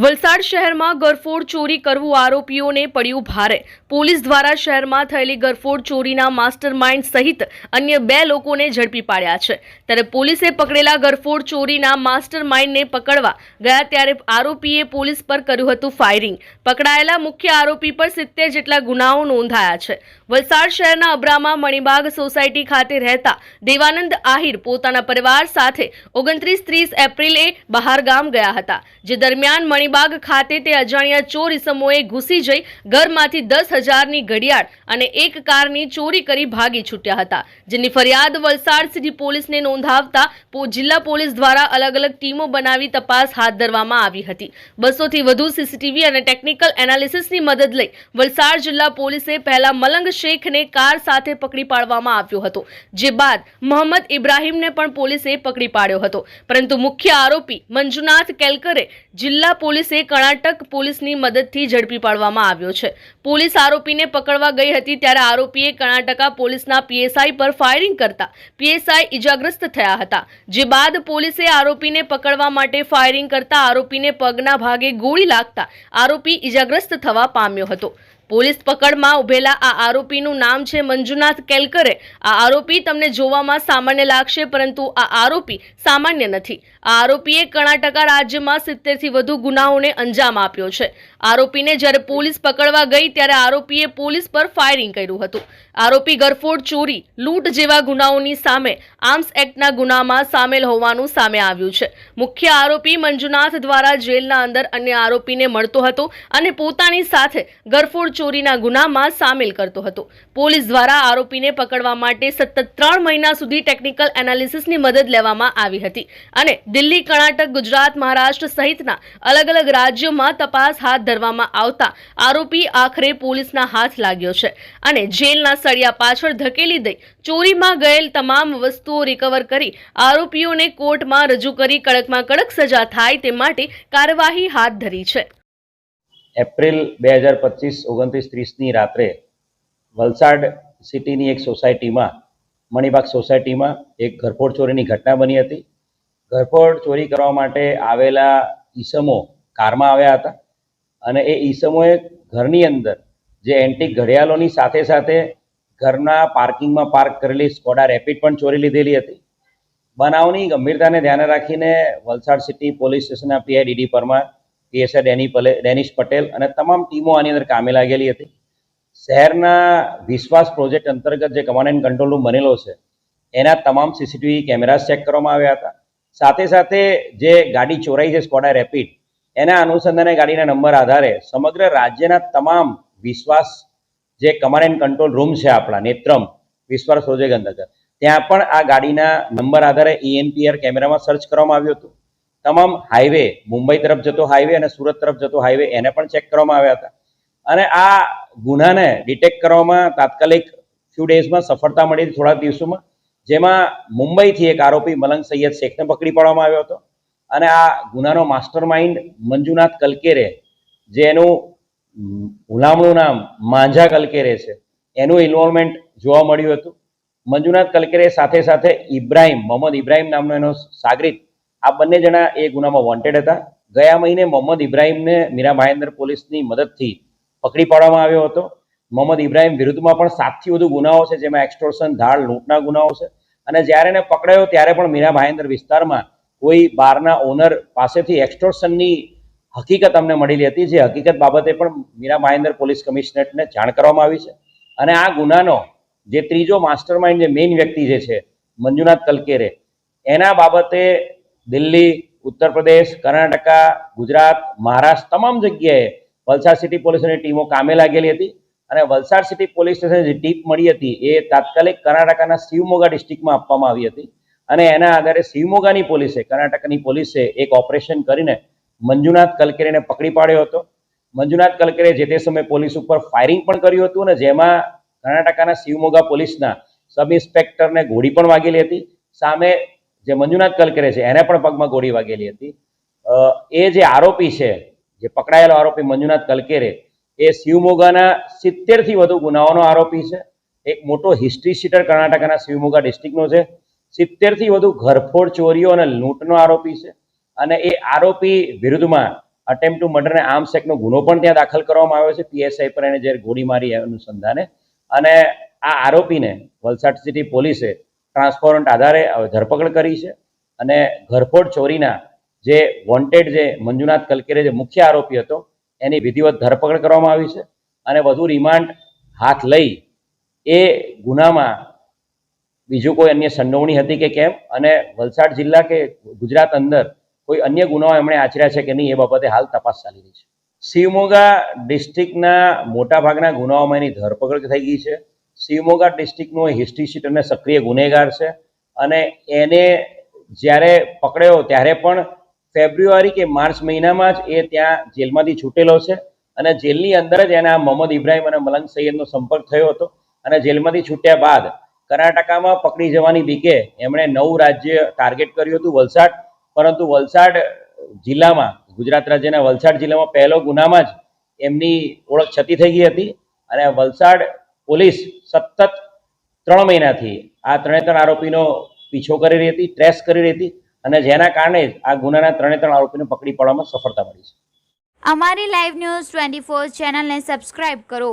વલસાડ શહેરમાં ગરફોડ ચોરી કરવું આરોપીઓને પડ્યું ભારે. પોલીસ દ્વારા શહેરમાં થયેલી ગરફોડ ચોરીના માસ્ટરમાઇન્ડ સહિત અન્ય બે લોકોને ઝડપી પાડ્યા છે. ત્યારે પોલીસે પકડેલા ગરફોડ ચોરીના માસ્ટરમાઇન્ડને પકડવા ગયા ત્યારે આરોપીએ પોલીસ પર કર્યું હતું ફાયરિંગ. પકડાયેલા મુખ્ય આરોપી પર સિત્તેર જેટલા ગુનાઓ નોંધાયા છે. વલસાડ શહેરના અબ્રામા મણિબાગ સોસાયટી ખાતે રહેતા દેવાનંદ આહિર પોતાના પરિવાર સાથે ઓગણત્રીસ ત્રીસ એપ્રિલે બહારગામ ગયા હતા, જે દરમિયાન મણિબાગ ખાતે તે અજાણ્યા ચોર ઇસમોએ ઘૂસી જઈ ઘરમાંથી દસ હજારની ઘડિયાળ અને એક કારની ચોરી કરી ભાગી છૂટ્યા હતા, જેની ફરિયાદ વલસાડ સિટી પોલીસને નોંધાવતા જિલ્લા પોલીસ દ્વારા અલગ અલગ ટીમો બનાવી તપાસ હાથ ધરવામાં આવી હતી. બસોથી વધુ સીસીટીવી અને ટેકનિકલ એનાલિસિસની મદદ લઈ વલસાડ જિલ્લા પોલીસે પહેલા મલંગ શેખને કાર સાથે પકડી પાડવામાં આવ્યો હતો, જે બાદ મોહમ્મદ ઇબ્રાહીમને પણ પોલીસે પકડી પાડ્યો હતો. પરંતુ મુખ્ય આરોપી મંજુનાથ કેલકરે જિલ્લા પોલીસે કર્ણાટક પોલીસની મદદથી ઝડપી પાડવામાં આવ્યો છે. પોલીસ આરોપીને પકડવા ગઈ હતી ત્યારે આરોપીએ કર્ણાટકા પોલીસના પીએસઆઈ પર ફાયરિંગ કરતા પીએસઆઈ ઇજાગ્રસ્ત થયા હતા. જે બાદ પોલીસે આરોપીને પકડવા માટે ફાયરિંગ કરતા આરોપીને પગના ભાગે ગોળી લાગતા આરોપી ઇજાગ્રસ્ત થવા પામ્યો હતો. પોલીસ પકડમાં ઉભેલા આ આરોપીનું નામ છે મંજુનાથ કેલકરે. આ આરોપી તમને જોવામાં સામાન્ય લાગશે, પરંતુ આ આરોપી સામાન્ય નથી. આ આરોપીએ કર્ણાટકા રાજ્યમાં સિત્તેરથી વધુ ગુનાઓને અંજામ આપ્યો છે. આરોપીને જ્યારે પોલીસ પકડવા ગઈ ત્યારે આરોપીએ પોલીસ પર ફાયરિંગ કર્યું હતું. આરોપી ગરફોડ ચોરી, લૂંટ જેવા ગુનાઓની સામે, આર્મ્સ એક્ટના ગુનામાં સામેલ હોવાનું સામે આવ્યું છે. મુખ્ય આરોપી મંજુનાથ દ્વારા જેલના અંદર અન્ય આરોપીને મળતો હતો અને પોતાની સાથે ગરફોડ ચોરીના ગુનામાં સામેલ કરતો હતો. પોલીસ દ્વારા આરોપીને પકડવા માટે સતત ત્રણ મહિના સુધી ટેકનિકલ એનાલિસિસની મદદ લેવામાં આવી હતી અને દિલ્હી, કર્ણાટક, ગુજરાત, મહારાષ્ટ્ર સહિતના અલગ અલગ રાજ્યોમાં તપાસ હાથ ધરવામાં આવતા આરોપી આખરે પોલીસના હાથ લાગ્યો છે અને જેલના સળિયા પાછળ ધકેલી દઈ ચોરીમાં ગયેલ તમામ વસ્તુઓ રિકવર કરી આરોપીઓને કોર્ટમાં રજૂ કરી કડકમાં કડક સજા થાય તે માટે કાર્યવાહી હાથ ધરી છે. એપ્રિલ બે હજાર પચીસ ઓગણત્રીસ ત્રીસની રાત્રે વલસાડ સિટીની એક સોસાયટીમાં મણિબાગ સોસાયટીમાં એક ઘરફોડ ચોરીની ઘટના બની હતી. ઘરફોડ ચોરી કરવા માટે આવેલા ઈસમો કારમાં આવ્યા હતા. અને એ ઈસમોએ ઘરની અંદર જે એન્ટિક ઘડિયાળોની સાથે સાથે ઘરના પાર્કિંગમાં પાર્ક કરેલી સ્કોડા રેપિડ પણ ચોરી લીધેલી હતી. બનાવની ગંભીરતાને ધ્યાને રાખીને વલસાડ સિટી પોલીસ સ્ટેશનના પીઆઈ ડીડી પરમાર પીએસઆઈ ડેની પલે, ડેનિશ પટેલ અને તમામ ટીમો આની અંદર કામે લાગેલી હતી. શહેરના વિશ્વાસ પ્રોજેક્ટ અંતર્ગત જે કમાન્ડ એન્ડ કંટ્રોલ રૂમ બનેલો છે, એના તમામ સીસીટીવી કેમેરા ચેક કરવામાં આવ્યા હતા. સાથે સાથે જે ગાડી ચોરાઈ છે સ્કોડા રેપિડ એના અનુસંધાને ગાડીના નંબર આધારે સમગ્ર રાજ્યના તમામ વિશ્વાસ જે કમાન્ડ એન્ડ કંટ્રોલ રૂમ છે આપણા, નેત્રમ, વિશ્વાસ અંતર્ગત ત્યાં પણ આ ગાડીના નંબર આધારે E ઈએનપીઆર કેમેરામાં સર્ચ કરવામાં આવ્યું હતું. તમામ હાઈવે મુંબઈ તરફ જતો હાઈવે અને સુરત તરફ જતો હાઈવે એને પણ ચેક કરવામાં આવ્યા હતા. અને આ ગુનાને ડિટેક્ટ કરવામાં તાત્કાલિક ફ્યુ ડેઝમાં સફળતા મળી થોડા દિવસોમાં, જેમાં મુંબઈથી એક આરોપી મલંગ સૈયદ શેખને પકડી પાડવામાં આવ્યો હતો. અને આ ગુનાનો માસ્ટર માઇન્ડ મંજુનાથ કલકેરે, જે એનું હુલામણું નામ માંઝા કલકેરે છે, એનું ઇન્વોલ્વમેન્ટ જોવા મળ્યું હતું. મંજુનાથ કલકેરે સાથે સાથે ઇબ્રાહિમ, મોહમ્મદ ઇબ્રાહિમ નામનો એનો સાગરીત, આ બંને જણા એ ગુનામાં વોન્ટેડ હતા. ગયા મહિને મોહમ્મદ ઇબ્રાહિમને મીરા મહેન્દ્ર પોલીસની મદદથી પકડી પાડવામાં આવ્યો હતો. મોહમ્મદ ઇબ્રાહિમ વિરુદ્ધમાં પણ સાતથી વધુ ગુનાઓ છે, જેમાં એક્સટોર્શન ધાડ, લૂંટના ગુનાઓ છે. અને જ્યારે એને પકડાયો, ત્યારે પણ મીરા ભાઈન્દર વિસ્તારમાં કોઈ બારના ઓનર પાસેથી એક્સટોર્શનની હકીકત અમને મળેલી હતી, જે હકીકત બાબતે પણ મીરા મહેન્દ્ર પોલીસ કમિશનરને જાણ કરવામાં આવી છે. અને આ ગુનાનો જે ત્રીજો માસ્ટરમાઇન્ડ જે મેઇન વ્યક્તિ જે છે, મંજુનાથ કલકેરે, એના બાબતે દિલ્હી, ઉત્તર પ્રદેશ, કર્ણાટકા, ગુજરાત, મહારાષ્ટ્ર તમામ જગ્યાએ વલસાડ સિટી પોલીસની ટીમો કામે લાગેલી હતી. અને વલસાડ સિટી પોલીસ સ્ટેશન જે ટીપ મળી હતી એ તાત્કાલિક કર્ણાટકાના શિવમોગા ડિસ્ટ્રિક્ટમાં આપવામાં આવી હતી. અને એના આધારે શિવમોગાની પોલીસે, કર્ણાટકની પોલીસે એક ઓપરેશન કરીને મંજુનાથ કલકેરેને પકડી પાડ્યો હતો. મંજુનાથ કલકેરે જે તે સમયે પોલીસ ઉપર ફાયરિંગ પણ કર્યું હતું અને જેમાં કર્ણાટકાના શિવમોગા પોલીસના સબ ઇન્સ્પેક્ટરને ગોળી પણ વાગેલી હતી. સામે જે મંજુનાથ કલકેરે છે, એને પણ પગમાં ગોળી વાગેલી હતી. એ જે આરોપી છે, જે પકડાયેલો આરોપી મંજુનાથ કલકેરે, એ શિવમોગાના સિત્તેરથી વધુ ગુનાઓનો આરોપી છે. એક મોટો હિસ્ટ્રી શીટર કર્ણાટકના શિવમોગા ડિસ્ટ્રિક્ટનો છે. સિત્તેરથી વધુ ઘરફોડ ચોરીઓ અને લૂંટનો આરોપી છે. અને એ આરોપી વિરુદ્ધમાં અટેમ્પ ટુ મર્ડર અને આર્મ્સ એક્ટનો ગુનો પણ ત્યાં દાખલ કરવામાં આવ્યો છે. પીએસઆઈ પર એને જે ગોળી મારી અનુસંધાને. અને આ આરોપીને વલસાડ સિટી પોલીસે ટ્રાન્સપોરન્ટ આધારે ધરપકડ કરી છે. અને ઘરફોડ ચોરીના જે વોન્ટેડ જે મંજુનાથ કલકેરે જે મુખ્ય આરોપી હતો, એની વિધિવત ધરપકડ કરવામાં આવી છે. અને વધુ રિમાન્ડ હાથ લઈ એ ગુનામાં બીજું કોઈ અન્ય સંડોવણી હતી કે કેમ? અને વલસાડ જિલ્લા કે ગુજરાત અંદર કોઈ અન્ય ગુનાઓ એમણે આચર્યા છે કે નહીં એ બાબતે હાલ તપાસ ચાલી રહી છે. શિવમોગા ડિસ્ટ્રિક્ટના મોટાભાગના ગુનાઓમાં એની ધરપકડ થઈ ગઈ છે. શિવમોગા ડિસ્ટ્રિક્ટનો હિસ્ટ્રી શીટ અને સક્રિય ગુનેગાર છે. અને એને જ્યારે પકડ્યો ત્યારે પણ ફેબ્રુઆરી કે માર્ચ મહિનામાં જ એ ત્યાં જેલમાંથી છૂટેલો છે. અને જેલની અંદર જ એના મોહમ્મદ ઇબ્રાહિમ અને મલંગ સૈયદનો સંપર્ક થયો હતો. અને જેલમાંથી છૂટ્યા બાદ કર્ણાટકામાં પકડી જવાની બીકે એમણે નવું રાજ્ય ટાર્ગેટ કર્યું હતું વલસાડ. પરંતુ વલસાડ જિલ્લામાં, ગુજરાત રાજ્યના વલસાડ જિલ્લામાં પહેલો ગુનામાં જ એમની ઓળખ છતી થઈ ગઈ હતી. અને વલસાડ પોલીસ સતત ત્રણ મહિનાથી આ ત્રણે ત્રણ આરોપીનો પીછો કરી રહી હતી ટ્રેસ કરી રહી હતી અને જેના કારણે જ આ ગુનાના ત્રણે ત્રણ આરોપીને પકડી પાડવામાં સફળતા મળી છે. અમારી લાઈવ ન્યૂઝ ટ્વેન્ટી ફોર ચેનલને સબસ્ક્રાઇબ કરો.